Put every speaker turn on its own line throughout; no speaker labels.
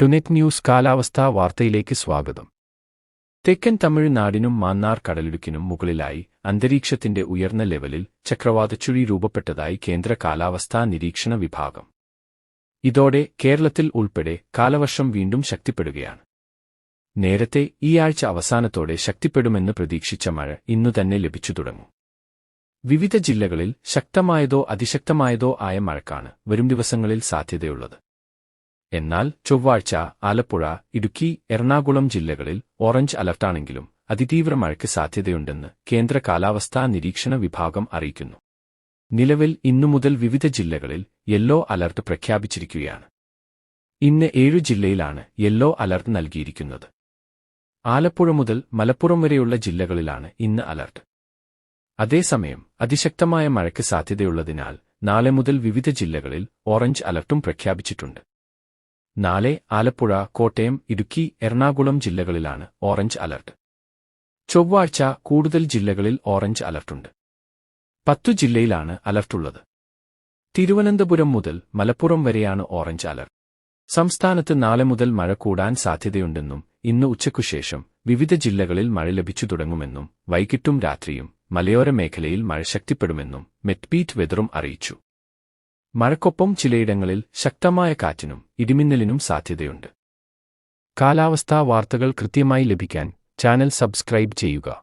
ടുനെറ്റ് news കാലാവസ്ഥാ വാർത്തയിലേക്ക് സ്വാഗതം തെക്കൻ തമിഴ്നാടിനും മാന്നാർ കടലിടുക്കിനും മുകളിലായി അന്തരീക്ഷത്തിന്റെ ഉയർന്ന ലെവലിൽ ചക്രവാതച്ചുഴി രൂപപ്പെട്ടതായി കേന്ദ്ര കാലാവസ്ഥാ നിരീക്ഷണ വിഭാഗം ഇതോടെ കേരളത്തിൽ ഉൾപ്പെടെ കാലവർഷം വീണ്ടും ശക്തിപ്പെടുകയാണ് നേരത്തെ ഈ ആഴ്ച അവസാനത്തോടെ ശക്തിപ്പെടുമെന്ന് പ്രതീക്ഷിച്ച മഴ ഇന്നു തന്നെ ലഭിച്ചു തുടങ്ങും വിവിധ ജില്ലകളിൽ ശക്തമായതോ അതിശക്തമായതോ ആയ മഴക്കാണ് വരും ദിവസങ്ങളിൽ സാധ്യതയുള്ളത് എന്നാൽ ചൊവ്വാഴ്ച ആലപ്പുഴ ഇടുക്കി എറണാകുളം ജില്ലകളിൽ ഓറഞ്ച് അലർട്ടാണെങ്കിലും അതിതീവ്ര മഴയ്ക്ക് സാധ്യതയുണ്ടെന്ന് കേന്ദ്ര കാലാവസ്ഥാ നിരീക്ഷണ വിഭാഗം അറിയിക്കുന്നു നിലവിൽ ഇന്നുമുതൽ വിവിധ ജില്ലകളിൽ യെല്ലോ അലർട്ട് പ്രഖ്യാപിച്ചിരിക്കുകയാണ് ഇന്ന് ഏഴു ജില്ലയിലാണ് യെല്ലോ അലർട്ട് നൽകിയിരിക്കുന്നത് ആലപ്പുഴ മുതൽ മലപ്പുറം വരെയുള്ള ജില്ലകളിലാണ് ഇന്ന് അലർട്ട് അതേസമയം അതിശക്തമായ മഴയ്ക്ക് സാധ്യതയുള്ളതിനാൽ നാളെ മുതൽ വിവിധ ജില്ലകളിൽ ഓറഞ്ച് അലർട്ടും പ്രഖ്യാപിച്ചിട്ടുണ്ട് നാളെ ആലപ്പുഴ കോട്ടയം ഇടുക്കി എറണാകുളം ജില്ലകളിലാണ് ഓറഞ്ച് അലർട്ട് ചൊവ്വാഴ്ച കൂടുതൽ ജില്ലകളിൽ ഓറഞ്ച് അലർട്ടുണ്ട് പത്തു ജില്ലയിലാണ് ഉള്ളത് തിരുവനന്തപുരം മുതൽ മലപ്പുറം വരെയാണ് ഓറഞ്ച് അലർട്ട് സംസ്ഥാനത്ത് നാളെ മുതൽ മഴ കൂടാൻ സാധ്യതയുണ്ടെന്നും ഇന്ന് ഉച്ചയ്ക്കുശേഷം വിവിധ ജില്ലകളിൽ മഴ ലഭിച്ചു തുടങ്ങുമെന്നും വൈകിട്ടും രാത്രിയും മലയോര മേഖലയിൽ മഴ ശക്തിപ്പെടുമെന്നും മെറ്റ്പീറ്റ് വെതറും അറിയിച്ചു മഴക്കൊപ്പം ചിലയിടങ്ങളിൽ ശക്തമായ കാറ്റിനും ഇടിമിന്നലിനും സാധ്യതയുണ്ട് കാലാവസ്ഥാ വാർത്തകൾ കൃത്യമായി ലഭിക്കാൻ ചാനൽ സബ്സ്ക്രൈബ് ചെയ്യുക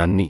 നന്ദി